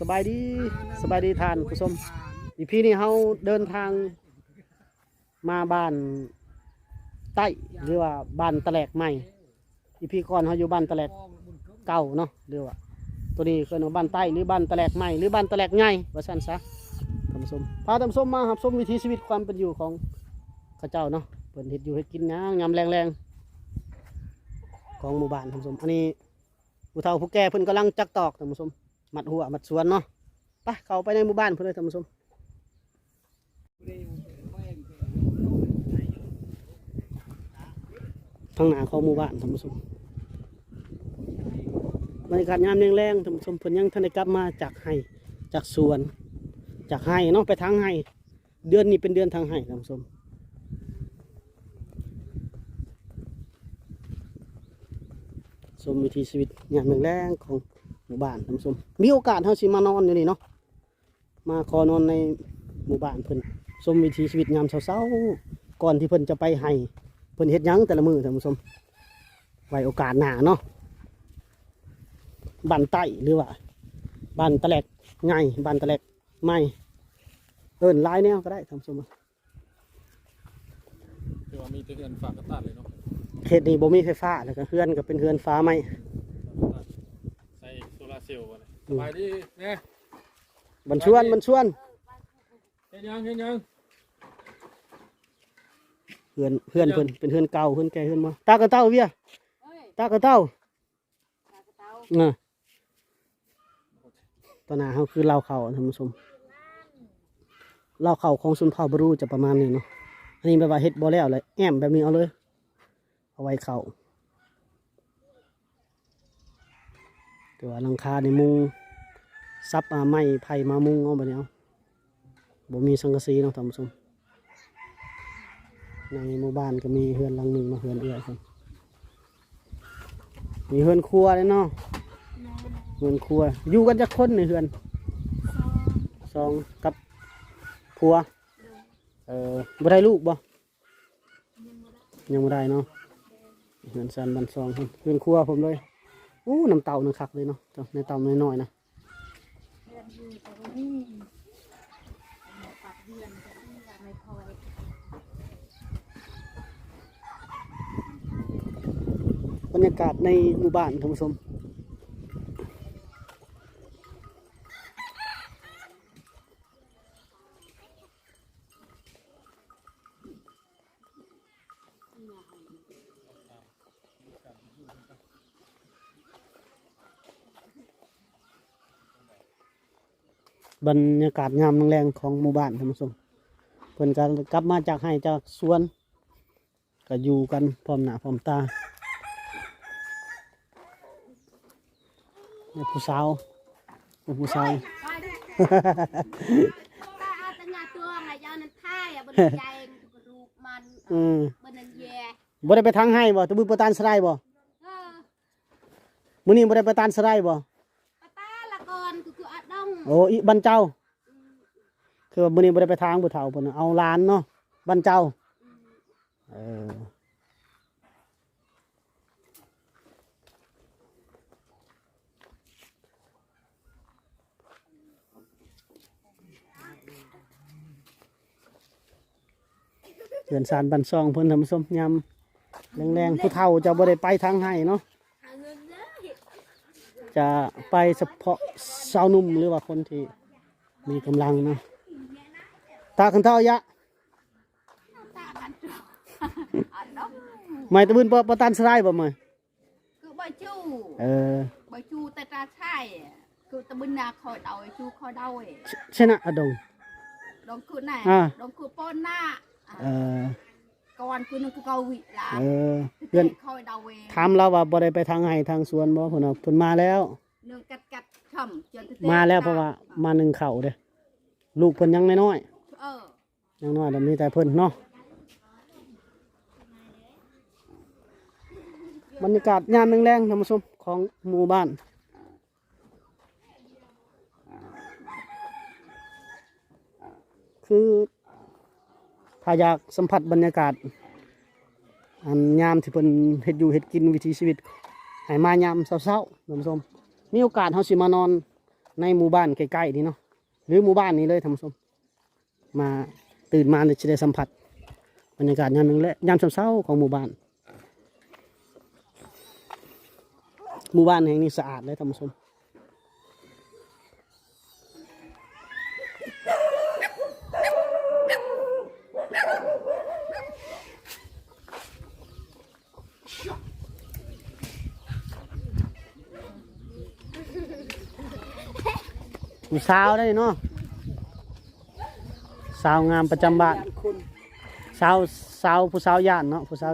สบายดีสบายดีทานผู้ชมอีพี่นี้เฮาเดินทางมาบ้านใต้หรือว่าบ้านตะแลกใหม่อีพี่ก่อนเฮาอยู่บ้านตะแลกเก่าเนาะหรือว่าตัวนี้คือบ้านใต้หรือบ้านตะแลกใหม่หรือบ้านตะแลกใหญ่ว่าซั่นซะท่านผู้ชมพาท่านผู้ชมมารับชมวิถีชีวิตความเป็นอยู่ของข้าเจ้าเนาะเพิ่นเฮ็ดอยู่เฮ็ดกินหยังยามแรงๆของหมู่บ้านท่านผู้ชมอันนี้ผู้เฒ่าผู้แก่เพิ่นกำลังจักตอกท่านผู้ชม มัดหัวมัดสวนเนาะไปเขาไปในหมู่บ้านเพื่อนเลยท่านผู้ชมทางหน้าของหมู่บ้านท่านผู้ชมบรรยากาศยามแรงๆท่านผู้ชมเพิ่นยังทันได้กลับมาจากไห้จากสวน จากไห้เนาะไปทางไห้เดือนนี้เป็นเดือนทางไห้ท่านผู้ชมชมวิถีชีวิตยามแรงๆของ มู่บ้านท่านผู้ชมมีโอกาสเฮาสิมานอนอยู่นี่เนาะมาขอนอนในหมู่บ้านเพิ่นชมวิถีชีวิตยามเช้าๆก่อนที่เพิ่นจะไปให้เพิ่นเฮ็ดหยังแต่ละมื้อท่านผู้ชมไว้โอกาสหน้าเนาะบ้านใต้หรือว่าบ้านตะแลกใหญ่บ้านตะแลกใหม่เอิ้นหลายแนวก็ได้ท่านผู้ชมคือว่ามีแต่เงินฝากกระตัดเลยเนาะเขตนี้บ่มีไฟฟ้าแล้วก็เฮือนก็เป็นเฮือนฟ้าใหม่ใส่โซลาร์ เซลล์ก่อนเลยสบายดีเนี่ยบันชวนบันชวนเห็นยังเห็นยังเฮือนเฮือนเพิ่นเป็นเฮือนเก่าเฮือนแก่เฮือนมาตากระเต้าเวียเอ้ยตากระเต้าตากระเตาน่ะตอนหน้าเขาคือเหล่าเขาท่านผู้ชมเหล่าเขาของสุนเผ่าบรูจะประมาณนี้เนาะอันนี้แบบว่าเฮ็ดบ่แล้วเลยแอมแบบนี้เอาเลย เอาไว้เขา แต่ว่าหลังคาในมุงซับมาไม้ไผ่มามุงเอาแบบนี้เอาบ่มีสังกะสีเนาะท่านผู้ชมในหมู่บ้านก็มีเฮือนหลังหนึ่งเนาะเฮือนเอื้อยครับมีเฮือนครัวเลยเนาะเฮือนครัว อยู่กันจะคนในเฮือนสองกับผัวเออบ่ได้ลูกบ่ยังบ่ได้เนาะเฮือนซันบันซองครับเฮือนครัวผมเลย อู้น้ำเต่านึงคักเลยเนาะในเต่าน้อยๆนะเดือยนะบรรยากาศในหมู่บ้านท่านผู้ชม บรรยากาศงามแรงๆของหมู่บ้านท่านผู้ชมเพิ่นก็กลับมาจากให้จากสวนก็อยู่กันพร้อมหน้าพร้อมตาแม่ผู้สาวแม่ผู้สาวไปดิตาเอาแต่งาตัวไงยาวนั้นท่ายอะบนใจกระดูกมันอืมบนนั้นแย่บ่ได้ไปทางให้บ่ตะบือประตานสไลด์บ่เออมื้อนี้บ่ได้ไปตานสไลด์บ่ ปะตาละก่อนคือคืออัดดง โอ้อีบันเจ้า คือว่ามื้อนี้บ่ได้ไปทางผู้เฒ่าเพิ่นเอาหลานเนาะบันเจ้าเออเดือนสารบันซองเพิ่นทำส้มยำแรงๆผู้เฒ่าจะบ่ได้ไปทางให้เนาะ จะไปเฉพาะ สาวหนุ่มหรือว่าคนที่มีกำลังนะตาขันเท่ายะตากันตัวอัดดงไม่ตะบืนปะปะตันสไลด์บ่ไหมคือใบจูเออใบจูแต่ตาใช่คือตะบึนนาคอยเดาไอ้จูคอยเดาไอ้ชชนะอดงดองคือไหนอ่าดองคือป้อนหน้าเออก่อนคือนึงคือเกาหลีละเออเพื่อนคอยเดาเองถามเราว่าบ่ได้ไปทางไห้ทางสวนบ่เพิ่นว่าเพิ่นมาแล้วเนื่องกัดกัด ช่ำจนจะมาแล้วเพราะว่ามาหนึ่งเข่าเด้ลูกเพิ่นยังน้อยเออๆยังน้อยแต่มีแต่เพิ่นเนาะบรรยากาศยามแรงๆท่านผู้ชมของหมู่บ้าน คือถ้าอยากสัมผัสบรรยากาศ อันยามที่เพิ่นเฮ็ดอยู่เฮ็ดกินวิถีชีวิตให้มายามเช้าๆท่านผู้ชม มีโอกาสเขาสิมานอนในหมู่บ้านใกล้ๆนี่เนาะหรือหมู่บ้านนี้เลยท่านผู้ชมมาตื่นมาจะได้สัมผัสบรรยากาศยามและยามเช้าของหมู่บ้าน หมู่บ้านแห่งนี้สะอาดเลยท่านผู้ชม ผู้สาวได้เนาะสาวงามประจำบ้านสาวสาวผู้สาวย่านเนาะผู้สาว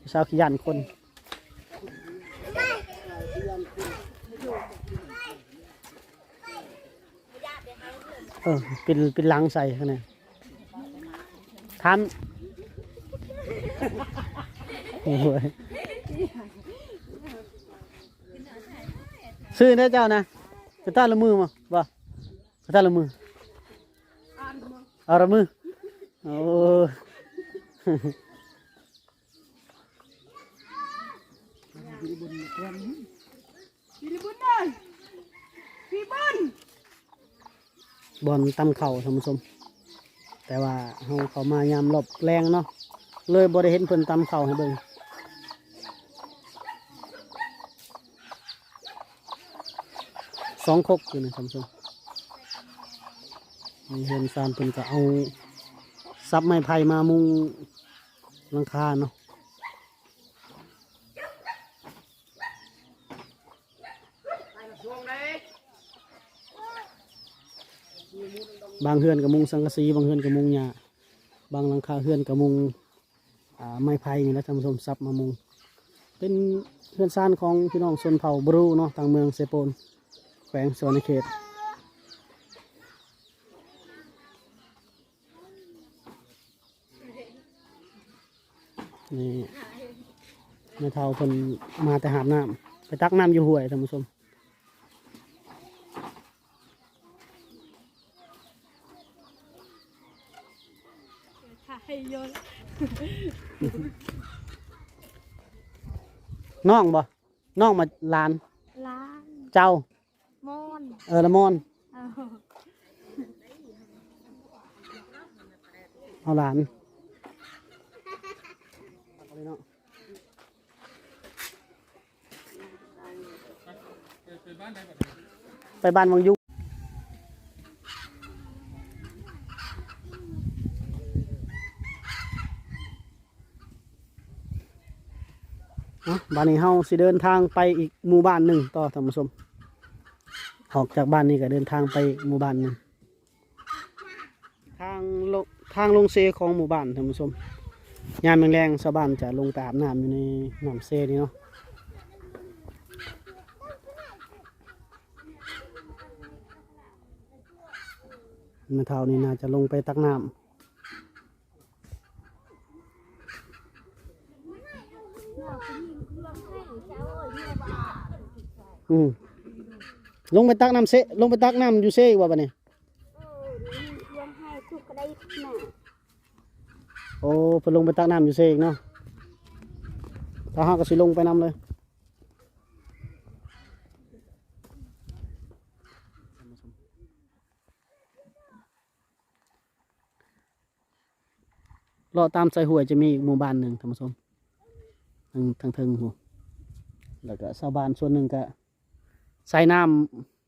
ผู้สาวขี้ย่านคนเออเป็นเป็นหลังใส่ขนาดทำโอ้ยซื้อได้เจ้านะ กระตาละมือมาบ่กระตาละมืออาละมือโอ้บอลตำเข่าท่านผู้ชมแต่ว่าเขาเขามายามหลบแรงเนาะเลยบ่ได้เห็นเพิ่นตำเข่าให้เบิ่ง สองคกอยู่นะท่านผู้ชมมีเห็นซานเพิ่นก็เอาซับไม้ไผ่มามุงหลังคาเนาะบางเฮือนกับมุงสังกะสีบางเฮือนกับมุงหญ้าบางหลังคาเฮือนกับมุงไม้ไผ่นี่แหละท่านผู้ชมซับมามุง เป็นเฮือนซานของพี่น้องชนเผ่าบรูเนาะทางเมืองเซโปน วงสวนเขตนี่แม่เท่าเพิ่นมาแต่หาบน้ำไปตักน้ำอยู่ห้วยท่านผู้ชมถ่ายโยนน้องบ่น้องมาลาน ล้าน เจ้ามอน เออละมอนเอาเอาหลานเอาเลยเนาะไปบ้านไหนบัดนี้ไปบ้านวังยุกเนาะบ้านนี้เฮาสิเดินทางไปอีกหมู่บ้านหนึ่งต่อท่านผู้ชม ออกจากบ้านนี้ก็เดินทางไปหมู่บ้านหนึ่งทางลงทางลงเซของหมู่บ้านท่านผู้ชมยามแรงๆชาวบ้านจะลงไปอาบน้ำอยู่ในน้ำเซนี่เนาะแม่เท่านี่น่าจะลงไปตักน้ำอืม ลงไปตักน้ำเซลงไปตักน้ำอยู่เซอีกว่าปะเนี่ยเนี่รวมให้ทุกกระได้หน่ะโอ้เพิ่นลงไปตักน้ำอยู่เซอีกเนาะถ้าหาก็สิลงไปน้ำเลยเลาะตามสายหวยจะมีอีกหมู่บ้านหนึ่งท่านผู้ชมทางทางเทิงหูแล้วก็ชาวบ้านส่วนหนึ่งก็ ใส่น้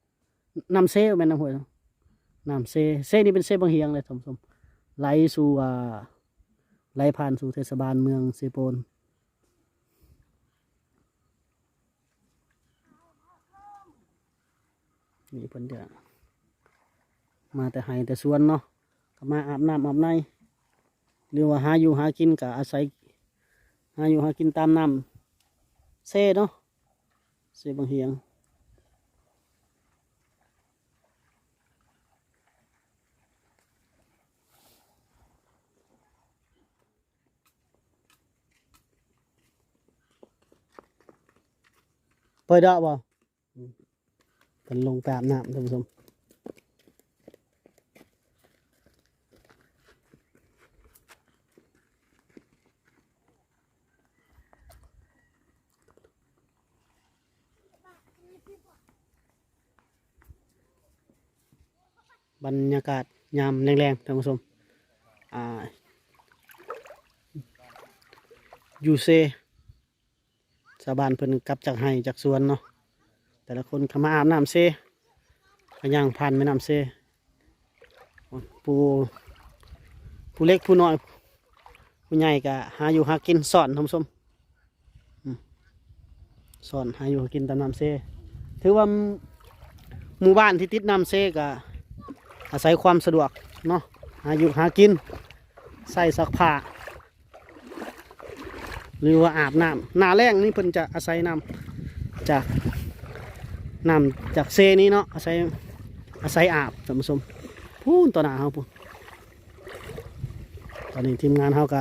ำน้ำเซลแม่นน้ำห้วยน้ำเซ่เซ่นี่เป็นเซ่บางเฮียงเลยท่านผู้ชมไหลสู่ไหลผ่านสู่เทศบาลเมืองเซโปนนี่เพิ่นจะมาแต่ไห้แต่สวนเนาะก็มาอาบน้ำอาบในหรือว่าหาอยู่หากินก็อาศัยหาอยู่หากินตามน้ำเซ่เนาะเซ่บางเฮียง เปิดดอกบ่อืมเป็นลงไปอาบน้ำท่านผู้ชมบรรยากาศยามแรงๆท่านผู้ชม อ่าอยู่เซ ชาวบ้านเพิ่นกลับจากไห้จากสวนเนาะแต่ละคนขมาอาบน้ำเซก็ย่างผ่านแม่น้ำเซผู้ผู้เล็กผู้น้อยผู้ใหญ่ก็หาอยู่หากินสอนท่านผู้ชมสอนหาอยู่หากินตามน้ำเซถือว่าหมู่บ้านที่ติดน้ำเซก็อาศัยความสะดวกเนาะหาอยู่หากินใส่ซักผ้า หรือว่าอาบน้ำหน้าแรงนี่เพิ่นจะอาศัยน้ำจากน้ำจากเซนี้เนาะอาศัยอาศัยอาบท่านผู้ชมพูนต่อหน้าเฮาพูนตอนนี้ทีมงานเฮาก็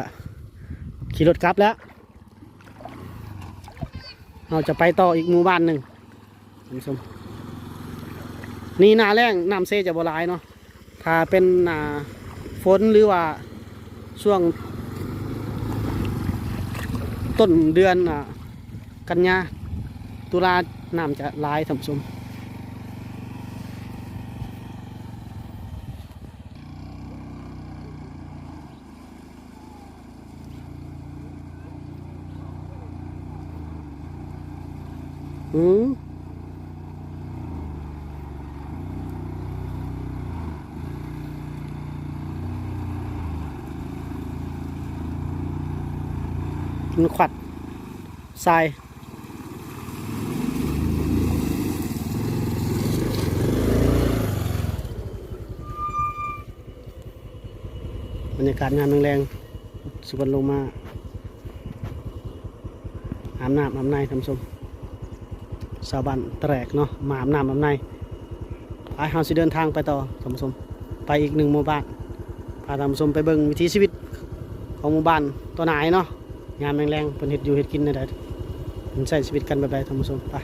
ขี่รถกลับแล้วเราจะไปต่ออีกหมู่บ้านหนึ่งท่านผู้ชมนี่นาแรงน้ำเซจะบ่หลายเนาะถ้าเป็นนาฝนหรือว่าช่วง ต้นเดือนกันยาตุลาน้ำจะลายท่านผู้ชมอืมันขวัดทรายบรรยากาศงานแรงๆสุวรรณลงมาอาบน้ำอาบในทำชมสาวบันแตรกเนาะมาอาบน้ำอาบในไปเฮาสิเดินทางไปต่อท่านผู้ชมไปอีกหนึ่งหมู่บ้านพาท่านผู้ชมไปเบิ่งวิถีชีวิตของหมู่บ้านตัวไหนายเนาะ งานแรงๆเป็นเห็ดอยู่เห็ดกินนะเด้อมันใช้ชีวิตกันแบบใดท่านผู้ชมไป